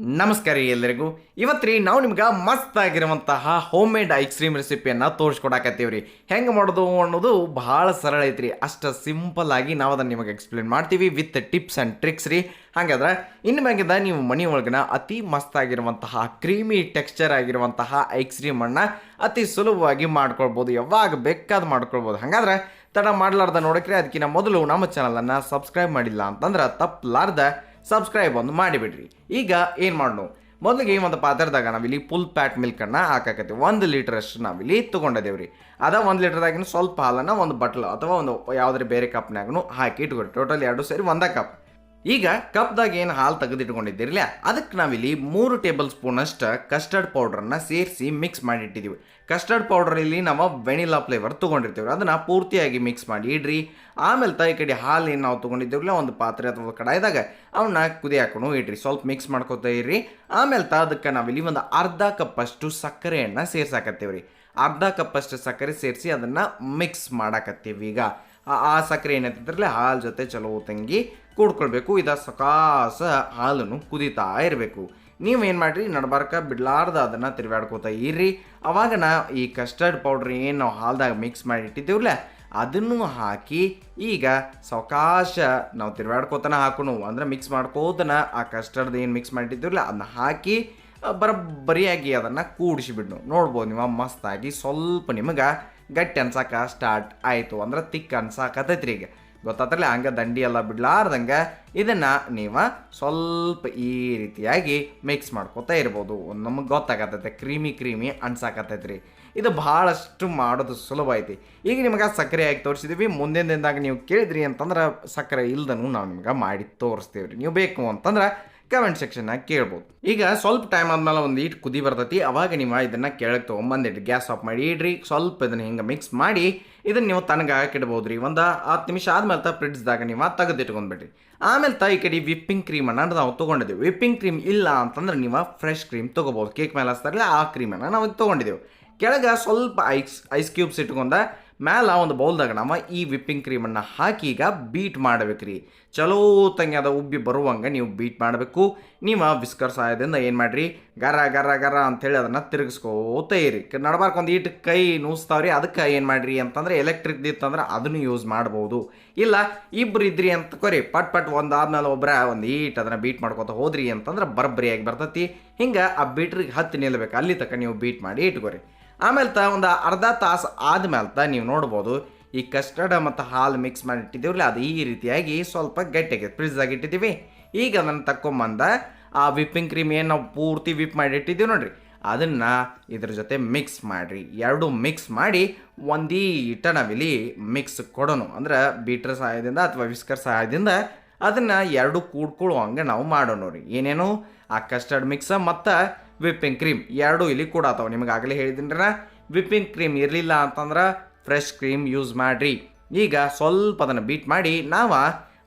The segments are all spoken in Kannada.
ನಮಸ್ಕಾರ ಎಲ್ಲರಿಗೂ. ಇವತ್ತು ರೀ ನಾವು ನಿಮ್ಗೆ ಮಸ್ತ್ ಆಗಿರುವಂತಹ ಹೋಮ್ ಮೇಡ್ ಐಸ್ ಕ್ರೀಮ್ ರೆಸಿಪಿಯನ್ನು ತೋರಿಸ್ಕೊಡಕತ್ತೀವಿ ರೀ ಹೆಂಗೆ ಮಾಡೋದು ಅನ್ನೋದು ಭಾಳ ಸರಳ ಐತ್ರಿ. ಅಷ್ಟು ಸಿಂಪಲ್ ಆಗಿ ನಾವು ಅದನ್ನು ನಿಮಗೆ ಎಕ್ಸ್ಪ್ಲೇನ್ ಮಾಡ್ತೀವಿ ವಿತ್ ಟಿಪ್ಸ್ ಆ್ಯಂಡ್ ಟ್ರಿಕ್ಸ್ ರೀ. ಹಾಗಾದ್ರೆ ಇನ್ನು ಮ್ಯಾಗಿಂದ ನೀವು ಮನೆ ಒಳಗನ ಅತಿ ಮಸ್ತ್ ಆಗಿರುವಂತಹ ಕ್ರೀಮಿ ಟೆಕ್ಸ್ಚರ್ ಆಗಿರುವಂತಹ ಐಸ್ ಕ್ರೀಮನ್ನು ಅತಿ ಸುಲಭವಾಗಿ ಮಾಡ್ಕೊಳ್ಬೋದು. ಯಾವಾಗ ಬೇಕಾದ ಮಾಡ್ಕೊಳ್ಬೋದು. ಹಾಗಾದ್ರೆ ತಡ ಮಾಡಲಾರ್ದ ನೋಡಕ್ರಿ ಅದಕ್ಕಿಂತ ಮೊದಲು ನಮ್ಮ ಚಾನಲನ್ನು ಸಬ್ಸ್ಕ್ರೈಬ್ ಮಾಡಿಲ್ಲ ಅಂತಂದ್ರೆ ತಪ್ಪಲಾರ್ದ ಸಬ್ಸ್ಕ್ರೈಬ್ ಒಂದು ಮಾಡಿಬಿಡ್ರಿ. ಈಗ ಏನು ಮಾಡೋಣ ಮೊದಲಿಗೆ ಒಂದು ಪಾತ್ರದಾಗ ನಾವಿಲ್ಲಿ ಫುಲ್ ಪ್ಯಾಟ್ ಮಿಲ್ಕನ್ನು ಹಾಕಾಕತ್ತೀವಿ. ಒಂದು ಲೀಟ್ರಷ್ಟು ನಾವಿಲ್ಲಿ ತೊಗೊಂಡಿದ್ದೇವೆ ರೀ ಅದ ಒಂದು ಲೀಟರ್ದಾಗಿನ ಸ್ವಲ್ಪ ಹಾಲನ್ನು ಒಂದು ಬಟ್ಲು ಅಥವಾ ಒಂದು ಯಾವುದೇ ಬೇರೆ ಕಪ್ನಾಗೂ ಹಾಕಿ ಇಟ್ಕೊಡ್ರಿ ಟೋಟಲ್ ಎರಡು ಸೇರಿ ಒಂದೇ ಕಪ್ ಈಗ ಕಪ್ದಾಗ ಏನು ಹಾಲು ತೆಗೆದಿಟ್ಕೊಂಡಿದ್ದೀರಲ್ಲ ಅದಕ್ಕೆ ನಾವಿಲ್ಲಿ ಮೂರು ಟೇಬಲ್ ಸ್ಪೂನ್ ಅಷ್ಟು ಕಸ್ಟರ್ಡ್ ಪೌಡ್ರನ್ನ ಸೇರಿಸಿ ಮಿಕ್ಸ್ ಮಾಡಿ ಇಟ್ಟಿದ್ದೀವಿ ಕಸ್ಟರ್ಡ್ ಪೌಡರ್ ಇಲ್ಲಿ ನಾವು ವೆನಿಲಾ ಫ್ಲೇವರ್ ತೊಗೊಂಡಿರ್ತೀವಿ ಅದನ್ನು ಪೂರ್ತಿಯಾಗಿ ಮಿಕ್ಸ್ ಮಾಡಿ ಇಡ್ರಿ. ಆಮೇಲೆ ತಾಯಿ ಕಡೆ ಹಾಲು ಏನು ನಾವು ತೊಗೊಂಡಿದ್ದೀವಲ್ಲ ಒಂದು ಪಾತ್ರೆ ಅಥವಾ ಕಡಾಯಿದಾಗ ಅವನ್ನ ಕುದಿ ಹಾಕೊಂಡು ಇಡ್ರಿ. ಸ್ವಲ್ಪ ಮಿಕ್ಸ್ ಮಾಡ್ಕೊತಾ ಇರ್ರಿ. ಆಮೇಲೆ ತ ಅದಕ್ಕೆ ನಾವಿಲ್ಲಿ ಒಂದು ಅರ್ಧ ಕಪ್ಪಷ್ಟು ಸಕ್ಕರೆಯನ್ನು ಸೇರ್ಸಾಕತ್ತೀವಿ ರೀ ಅರ್ಧ ಕಪ್ಪಷ್ಟು ಸಕ್ಕರೆ ಸೇರಿಸಿ ಅದನ್ನು ಮಿಕ್ಸ್ ಮಾಡಾಕತ್ತೀವಿ ಈಗ. ಆ- ಸಕ್ಕರೆ ಏನಂತಂದ್ರೆ ಹಾಲು ಜೊತೆ ಚಲೋ ತಂಗಿ ಕೂಡ್ಕೊಳ್ಬೇಕು. ಇದ ಸಕಾಸ ಹಾಲನ್ನು ಕುದೀತಾ ಇರಬೇಕು. ನೀವೇನು ಮಾಡಿರಿ? ನಡ್ಬಾರ್ಕ ಬಿಡ್ಲಾರ್ದ ಅದನ್ನು ತಿರುಗಾಡ್ಕೋತಾ ಇರ್ರಿ. ಅವಾಗ ನಾ ಈ ಕಸ್ಟರ್ಡ್ ಪೌಡ್ರ್ ಏನು ನಾವು ಹಾಲ್ದಾಗ ಮಿಕ್ಸ್ ಮಾಡಿ ಇಟ್ಟಿದ್ದೀವಲ್ಲ ಅದನ್ನು ಹಾಕಿ ಈಗ ಸಾವಕಾಶ ನಾವು ತಿರುಗಾಡ್ಕೋತನ ಹಾಕೋಣ. ಅಂದ್ರೆ ಮಿಕ್ಸ್ ಮಾಡ್ಕೋತನ ಆ ಕಸ್ಟರ್ಡ್ ಏನು ಮಿಕ್ಸ್ ಮಾಡಿಟ್ಟಿದ್ದೀವಲ್ಲ ಅದನ್ನ ಹಾಕಿ ಬರೋಬ್ಬರಿಯಾಗಿ ಅದನ್ನು ಕೂಡಿಸಿಬಿಡ್ನು ನೋಡ್ಬೋದು ನೀವು ಮಸ್ತಾಗಿ ಸ್ವಲ್ಪ ನಿಮಗೆ ಗಟ್ಟಿ ಅನ್ಸಕ್ಕೆ ಸ್ಟಾರ್ಟ್ ಆಯಿತು. ಅಂದ್ರೆ ತಿಕ್ ಅನ್ಸಾಕತ್ತೈತ್ರಿ ಈಗ. ಗೊತ್ತಾತ್ರಲ್ಲ ಹಂಗೆ ದಂಡಿ ಎಲ್ಲ ಬಿಡ್ಲಾರ್ದಂಗೆ ಇದನ್ನು ನೀವು ಸ್ವಲ್ಪ ಈ ರೀತಿಯಾಗಿ ಮಿಕ್ಸ್ ಮಾಡ್ಕೋತಾ ಇರ್ಬೋದು. ನಮಗೆ ಗೊತ್ತಾಗತ್ತೈತೆ, ಕ್ರೀಮಿ ಕ್ರೀಮಿ ಅನ್ಸಾಕತ್ತೈತ್ರಿ. ಇದು ಭಾಳಷ್ಟು ಮಾಡೋದು ಸುಲಭ ಐತಿ. ಈಗ ನಿಮಗೆ ಸಕ್ಕರೆ ಆಗಿ ತೋರಿಸಿದ್ವಿ. ಮುಂದಿನ ದಿನದಾಗ ನೀವು ಕೇಳಿದ್ರಿ ಅಂತಂದ್ರೆ ಸಕ್ಕರೆ ಇಲ್ದನು ನಾವು ನಿಮ್ಗೆ ಮಾಡಿ ತೋರಿಸ್ತೀವಿ ರೀ ನೀವು ಬೇಕು ಅಂತಂದ್ರೆ ಕಮೆಂಟ್ ಸೆಕ್ಷನ್ನಾಗ ಕೇಳ್ಬೋದು. ಈಗ ಸ್ವಲ್ಪ ಟೈಮ್ ಆದ್ಮೇಲೆ ಒಂದು ಹೀಟ್ ಕುದಿ ಬರ್ತೈತಿ. ಅವಾಗ ನೀವು ಇದನ್ನ ಕೆಳಗೆ ತೊಗೊಂಬಂದಿಟ್ಟು ಗ್ಯಾಸ್ ಆಫ್ ಮಾಡಿ ಇಡ್ರಿ. ಸ್ವಲ್ಪ ಇದನ್ನ ಹಿಂಗೆ ಮಿಕ್ಸ್ ಮಾಡಿ ಇದನ್ನ ನೀವು ತನಗೆ ಹಾಕಿಡ್ಬೋದು ರೀ ಒಂದು ಹತ್ತು ನಿಮಿಷ ಆದ್ಮೇಲೆ ತ ಫ್ರಿಡ್ಜ್ದಾಗ ನೀವು ತೆಗೆದಿಟ್ಕೊಂಡ್ಬಿಡ್ರಿ. ಆಮೇಲೆ ತ ಈ ಕಡೆ ವಿಪ್ಪಿಂಗ್ ಕ್ರೀಮ್ ಅನ್ನೋದು ನಾವು ತೊಗೊಂಡಿದ್ದೀವಿ ವಿಪ್ಪಿಂಗ್ ಕ್ರೀಮ್ ಇಲ್ಲ ಅಂತಂದ್ರೆ ನೀವು ಫ್ರೆಶ್ ಕ್ರೀಮ್ ತೊಗೋಬೋದು. ಕೇಕ್ ಮೇಲೆ ಹಚ್ತಾರಲ್ಲ ಆ ಕ್ರೀಮನ್ನು ನಾವು ತೊಗೊಂಡಿದ್ದೇವೆ ಕೆಳಗೆ ಸ್ವಲ್ಪ ಐಸ್ ಐಸ್ ಕ್ಯೂಬ್ಸ್ ಇಟ್ಕೊಂಡ ಮ್ಯಾಲ ಒಂದು ಬೌಲ್ದಾಗ ನಮ್ಮ ಈ ವಿಪ್ಪಿಂಗ್ ಕ್ರೀಮನ್ನು ಹಾಕಿ ಈಗ ಬೀಟ್ ಮಾಡ್ಬೇಕ್ರಿ. ಚಲೋ ತಂಗಿ ಅದ, ಉಬ್ಬಿ ಬರುವಂಗೆ ನೀವು ಬೀಟ್ ಮಾಡಬೇಕು. ನೀವು ವಿಸ್ಕರ್ ಸಹಾಯದಿಂದ ಏನು ಮಾಡಿರಿ? ಗರ ಗರ ಗರ ಅಂಥೇಳಿ ಅದನ್ನು ತಿರುಗಿಸ್ಕೋತ ಇರಿ. ನಡಬಾರ್ಕ ಒಂದು ಈಟ್ ಕೈ ನೂಸ್ತಾವ್ರಿ, ಅದಕ್ಕೆ ಏನು ಮಾಡಿರಿ ಅಂತಂದ್ರೆ ಎಲೆಕ್ಟ್ರಿಕ್ ಇತ್ತಂದ್ರೆ ಅದನ್ನು ಯೂಸ್ ಮಾಡ್ಬೋದು. ಇಲ್ಲ ಇಬ್ಬರು ಇದ್ರಿ ಅಂತ ಕೊರಿ, ಪಟ್ ಪಟ್ ಒಂದು ಆದ್ಮೇಲೆ ಒಬ್ಬರ ಒಂದು ಈಟ್ ಅದನ್ನು ಬೀಟ್ ಮಾಡ್ಕೊತ ಹೋದ್ರಿ ಅಂತಂದ್ರೆ ಬರಬ್ಬರಿಯಾಗಿ ಬರ್ತೈತಿ. ಹಿಂಗೆ ಆ ಬೀಟ್ರಿಗೆ ಹತ್ತಿ ನಿಲ್ಬೇಕು. ಅಲ್ಲಿ ತಕ್ಕ ನೀವು ಬೀಟ್ ಮಾಡಿ ಇಟ್ಕೊರಿ. ಆಮೇಲೆ ತ ಒಂದು ಅರ್ಧ ತಾಸು ಆದಮೇಲೆ ತ ನೀವು ನೋಡ್ಬೋದು, ಈ ಕಸ್ಟರ್ಡ್ ಮತ್ತು ಹಾಲು ಮಿಕ್ಸ್ ಮಾಡಿ ಇಟ್ಟಿದ್ದೀವಲ್ಲ ಅದು ಈ ರೀತಿಯಾಗಿ ಸ್ವಲ್ಪ ಗಟ್ಟಿಯಾಗಿ ಫ್ರಿಜ್ದಾಗ ಇಟ್ಟಿದ್ದೀವಿ. ಈಗ ಅದನ್ನು ತಕ್ಕೊಂಬಂದ, ಆ ವಿಪ್ಪಿಂಗ್ ಕ್ರೀಮ್ ಏನು ನಾವು ಪೂರ್ತಿ ವಿಪ್ ಮಾಡಿ ಇಟ್ಟಿದ್ದೀವಿ ನೋಡಿರಿ, ಅದನ್ನು ಇದ್ರ ಜೊತೆ ಮಿಕ್ಸ್ ಮಾಡಿರಿ. ಎರಡು ಮಿಕ್ಸ್ ಮಾಡಿ ಒಂದೀಟ ನಾವಿಲ್ಲಿ ಮಿಕ್ಸ್ ಕೊಡೋಣ ಅಂದ್ರೆ ಬೀಟ್ರ್ ಸಹಾಯದಿಂದ ಅಥವಾ ವಿಸ್ಕರ್ ಸಹಾಯದಿಂದ ಅದನ್ನು ಎರಡು ಕೂಡ್ಕೊಳ್ಳುವಂಗೆ ನಾವು ಮಾಡೋಣ ರೀ ಏನೇನು? ಆ ಕಸ್ಟರ್ಡ್ ಮಿಕ್ಸ ಮತ್ತು ವಿಪ್ಪಿಂಗ್ ಕ್ರೀಮ್ ಎರಡು ಇಲ್ಲಿ ಕೂಡ ಆತಾವ. ನಿಮಗೆ ಆಗಲೇ ಹೇಳಿದ್ದೀನಿರ ವಿಪ್ಪಿಂಗ್ ಕ್ರೀಮ್ ಇರಲಿಲ್ಲ ಅಂತಂದ್ರೆ ಫ್ರೆಶ್ ಕ್ರೀಮ್ ಯೂಸ್ ಮಾಡಿರಿ. ಈಗ ಸ್ವಲ್ಪ ಅದನ್ನು ಬೀಟ್ ಮಾಡಿ ನಾವು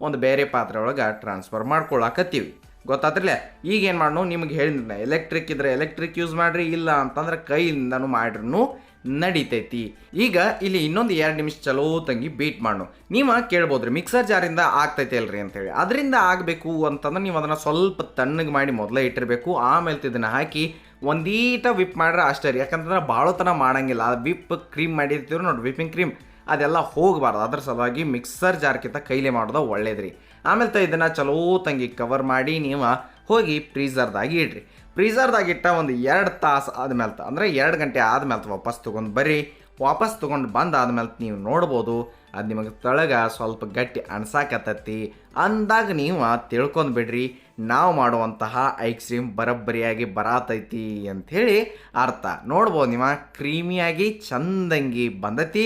ಒಂದು ಬೇರೆ ಪಾತ್ರೆ ಒಳಗೆ ಟ್ರಾನ್ಸ್ಫರ್ ಮಾಡ್ಕೊಳಕತ್ತೀವಿ. ಗೊತ್ತಾತ್ರಲ್ಲ ಈಗ ಏನು ಮಾಡೋಣ ನಿಮ್ಗೆ ಹೇಳಿದ್ರೆ ಎಲೆಕ್ಟ್ರಿಕ್ ಇದ್ರೆ ಎಲೆಕ್ಟ್ರಿಕ್ ಯೂಸ್ ಮಾಡಿರಿ, ಇಲ್ಲ ಅಂತಂದ್ರೆ ಕೈಯಿಂದನೂ ಮಾಡ್ರೂ ನಡಿತೈತಿ. ಈಗ ಇಲ್ಲಿ ಇನ್ನೊಂದು ಎರಡು ನಿಮಿಷ ಚಲೋ ತಂಗಿ ಬೀಟ್ ಮಾಡು. ನೀವು ಕೇಳ್ಬೋದ್ರಿ ಮಿಕ್ಸರ್ ಜಾರಿಂದ ಆಗ್ತೈತೆ ಅಲ್ರಿ ಅಂತೇಳಿ. ಅದರಿಂದ ಆಗಬೇಕು ಅಂತಂದ್ರೆ ನೀವು ಅದನ್ನು ಸ್ವಲ್ಪ ತಣ್ಣಗೆ ಮಾಡಿ ಮೊದಲೇ ಇಟ್ಟಿರಬೇಕು. ಆಮೇಲೆ ಇದನ್ನು ಹಾಕಿ ಒಂದೀಟ ವಿಪ್ ಮಾಡ್ರೆ ಅಷ್ಟೇ ರೀ. ಯಾಕಂತಂದ್ರೆ ಭಾಳ ತನ ಮಾಡಂಗಿಲ್ಲ. ಆ ವಿಪ್ ಕ್ರೀಮ್ ಮಾಡಿರ್ತೀವಿ ನೋಡಿ ವಿಪಿಂಗ್ ಕ್ರೀಮ್ ಅದೆಲ್ಲ ಹೋಗಬಾರ್ದು. ಅದ್ರ ಸಲುವಾಗಿ ಮಿಕ್ಸರ್ ಜಾರ್ಕಿಂತ ಕೈಲೇ ಮಾಡೋದು ಒಳ್ಳೇದ್ರಿ. ಆಮೇಲೆ ತ ಇದನ್ನು ಚಲೋ ತಂಗಿ ಕವರ್ ಮಾಡಿ ನೀವು ಹೋಗಿ ಫ್ರೀಝರ್ದಾಗಿ ಇಡ್ರಿ. ಫ್ರೀಝರ್ದಾಗ ಇಟ್ಟ ಒಂದು ಎರಡು ತಾಸು ಆದ್ಮೇಲೆ ಅಂದರೆ ಎರಡು ಗಂಟೆ ಆದ್ಮೇಲೆ ವಾಪಸ್ ತೊಗೊಂಡು ಬರ್ರಿ. ವಾಪಸ್ ತೊಗೊಂಡು ಬಂದು ಆದ್ಮೇಲೆ ನೀವು ನೋಡ್ಬೋದು, ಅದು ನಿಮಗೆ ತಳಗ ಸ್ವಲ್ಪ ಗಟ್ಟಿ ಅನ್ಸಾಕತ್ತತಿ. ಅಂದಾಗ ನೀವು ತಿಳ್ಕೊಂಡು ಬಿಡ್ರಿ, ನಾವು ಮಾಡುವಂತಹ ಐಸ್ ಕ್ರೀಮ್ ಬರಬ್ಬರಿಯಾಗಿ ಬರಾತೈತಿ ಅಂಥೇಳಿ ಅರ್ಥ. ನೋಡ್ಬೋದು ನೀವು ಕ್ರೀಮಿಯಾಗಿ ಚಂದಂಗಿ ಬಂದತಿ.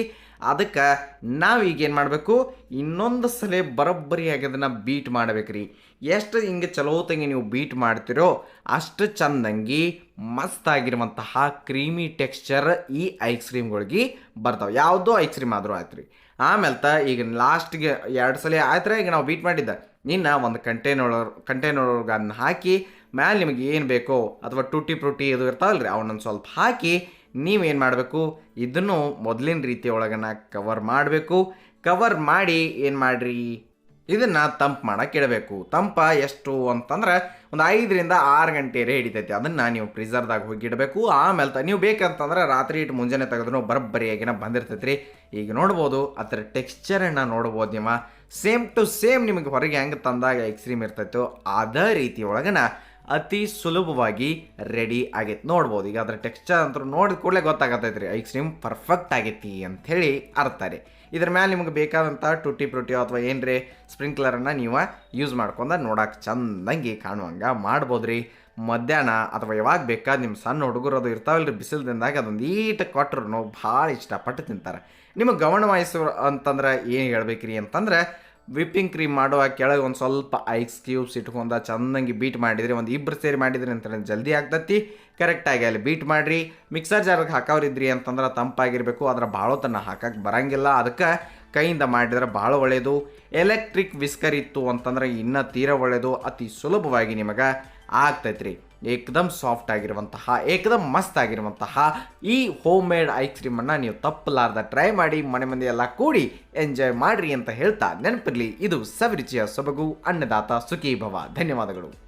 ಅದಕ್ಕೆ ನಾವು ಈಗ ಏನು ಮಾಡಬೇಕು? ಇನ್ನೊಂದು ಸಲ ಬರೋಬ್ಬರಿಯಾಗಿ ಅದನ್ನು ಬೀಟ್ ಮಾಡ್ಬೇಕ್ರಿ. ಎಷ್ಟು ಹಿಂಗೆ ಚಲೋ ತಂಗಿ ನೀವು ಬೀಟ್ ಮಾಡ್ತಿರೋ ಅಷ್ಟು ಚಂದಂಗಿ ಮಸ್ತ್ ಆಗಿರುವಂತಹ ಕ್ರೀಮಿ ಟೆಕ್ಸ್ಚರ್ ಈ ಐಸ್ ಕ್ರೀಮ್ಗಳಿಗೆ ಬರ್ತಾವೆ. ಯಾವುದೋ ಐಸ್ ಕ್ರೀಮ್ ಆದರೂ ಆಯ್ತು ರೀ ಆಮೇಲೆ ತ ಈಗ ಲಾಸ್ಟ್ಗೆ ಎರಡು ಸಲ ಆಯ್ತು ಈಗ ನಾವು ಬೀಟ್ ಮಾಡಿದ್ದ. ಇನ್ನು ಒಂದು ಕಂಟೈನರ್ ಕಂಟೈನರ್ ಅದನ್ನ ಹಾಕಿ ಮ್ಯಾಲೆ ನಿಮಗೆ ಏನು ಬೇಕೋ ಅಥವಾ ಟೂಟಿ ಫ್ರೂಟಿ ಇದು ಇರ್ತಾವಲ್ರಿ, ಅವನೊಂದು ಸ್ವಲ್ಪ ಹಾಕಿ ನೀವೇನು ಮಾಡಬೇಕು? ಇದನ್ನು ಮೊದಲಿನ ರೀತಿ ಒಳಗನ ಕವರ್ ಮಾಡಬೇಕು. ಕವರ್ ಮಾಡಿ ಏನು ಮಾಡಿರಿ? ಇದನ್ನು ತಂಪು ಮಾಡಕ್ಕೆ ಇಡಬೇಕು. ತಂಪ ಎಷ್ಟು ಅಂತಂದ್ರೆ ಒಂದು ಐದರಿಂದ ಆರು ಗಂಟೆ ಹಿಡಿತೈತಿ. ಅದನ್ನು ನೀವು ಫ್ರೀಜರ್ದಾಗ ಹೋಗಿ ಇಡಬೇಕು. ಆಮೇಲೆ ತ- ನೀವು ಬೇಕಂತಂದ್ರೆ ರಾತ್ರಿ ಇಟ್ಟು ಮುಂಜಾನೆ ತೆಗೆದ್ರು ಬರಬ್ಬರಿಯಾಗಿನ ಬಂದಿರ್ತೈತ್ರಿ. ಈಗ ನೋಡ್ಬೋದು, ಅದರ ಟೆಕ್ಸ್ಚರನ್ನು ನೋಡ್ಬೋದು ನೀವು. ಸೇಮ್ ಟು ಸೇಮ್ ನಿಮಗೆ ಹೊರಗೆ ಹೆಂಗೆ ತಂದಾಗ ಎಕ್ಸ್ಟ್ರೀಮ್ ಇರ್ತೈತೋ, ಅದೇ ರೀತಿ ಒಳಗನ ಅತಿ ಸುಲಭವಾಗಿ ರೆಡಿ ಆಗೈತೆ. ನೋಡ್ಬೋದು, ಈಗ ಅದರ ಟೆಕ್ಸ್ಚರ್ ಅಂತ ನೋಡಿದ ಕೂಡಲೇ ಗೊತ್ತಾಗತ್ತೈತೆ ರೀ ಐಸ್ಕ್ರೀಮ್ ಪರ್ಫೆಕ್ಟ್ ಆಗೈತಿ ಅಂಥೇಳಿ ಅರ್ಥ ರೀ ಇದ್ರ ಮೇಲೆ ನಿಮ್ಗೆ ಬೇಕಾದಂಥ ಟುಟಿ ಫ್ರೂಟಿ ಅಥವಾ ಏನ್ರಿ ಸ್ಪ್ರಿಂಕ್ಲರನ್ನು ನೀವು ಯೂಸ್ ಮಾಡ್ಕೊಂಡು ನೋಡೋಕೆ ಚೆಂದಂಗೆ ಕಾಣುವಂಗೆ ಮಾಡ್ಬೋದು ರೀ ಮಧ್ಯಾಹ್ನ ಅಥವಾ ಯಾವಾಗ ಬೇಕಾದ ನಿಮ್ಮ ಸಣ್ಣ ಹುಡುಗರು ಅದು ಇರ್ತಾವಲ್ರಿ ಬಿಸಿಲದಿಂದಾಗ ಅದೊಂದು ಈಟ ಕೊಟ್ಟರು ಭಾಳ ಇಷ್ಟಪಟ್ಟು ತಿಂತಾರೆ. ನಿಮಗೆ ಗಮನ ಅಂತಂದ್ರೆ ಏನು ಹೇಳ್ಬೇಕ್ರಿ ಅಂತಂದ್ರೆ ವಿಪ್ಪಿಂಗ್ ಕ್ರೀಮ್ ಮಾಡುವಾಗ ಕೆಳಗೆ ಒಂದು ಸ್ವಲ್ಪ ಐಸ್ ಕ್ಯೂಬ್ಸ್ ಇಟ್ಕೊಂಡ ಚೆಂದಂಗೆ ಬೀಟ್ ಮಾಡಿದರೆ, ಒಂದು ಇಬ್ಬರು ಸೇರಿ ಮಾಡಿದ್ರಿ ಅಂತಂದ್ರೆ ಜಲ್ದಿ ಆಗ್ತತಿ. ಕರೆಕ್ಟಾಗಿ ಅಲ್ಲಿ ಬೀಟ್ ಮಾಡಿರಿ. ಮಿಕ್ಸರ್ ಜಾರ್ಗೆ ಹಾಕೋರಿದ್ರಿ ಅಂತಂದ್ರೆ ತಂಪಾಗಿರಬೇಕು. ಅದರ ತನ್ನ ಹಾಕಕ್ಕೆ ಬರಂಗಿಲ್ಲ. ಅದಕ್ಕೆ ಕೈಯಿಂದ ಮಾಡಿದ್ರೆ ಭಾಳ ಒಳ್ಳೆಯದು ಎಲೆಕ್ಟ್ರಿಕ್ ವಿಸ್ಕರ್ ಇತ್ತು ಅಂತಂದ್ರೆ ಇನ್ನೂ ತೀರ ಒಳ್ಳೆಯದು ಅತಿ ಸುಲಭವಾಗಿ ನಿಮಗೆ ಆಗ್ತೈತ್ರಿ. ಏಕದಮ್ ಸಾಫ್ಟ್ ಆಗಿರುವಂತಹ ಏಕದಮ್ ಮಸ್ತ್ ಆಗಿರುವಂತಹ ಈ ಹೋಮ್ ಮೇಡ್ ಐಸ್ ಅನ್ನ ನೀವು ತಪ್ಪಲಾರ್ದ ಟ್ರೈ ಮಾಡಿ, ಮನೆ ಮಂದಿ ಎಲ್ಲ ಕೂಡಿ ಎಂಜಾಯ್ ಮಾಡ್ರಿ ಅಂತ ಹೇಳ್ತಾ ನೆನಪಿರ್ಲಿ. ಇದು ಸವಿರುಚಿಯ ಸೊಬಗು, ಅನ್ನದಾತ ಸುಖಿ ಭವ ಧನ್ಯವಾದಗಳು.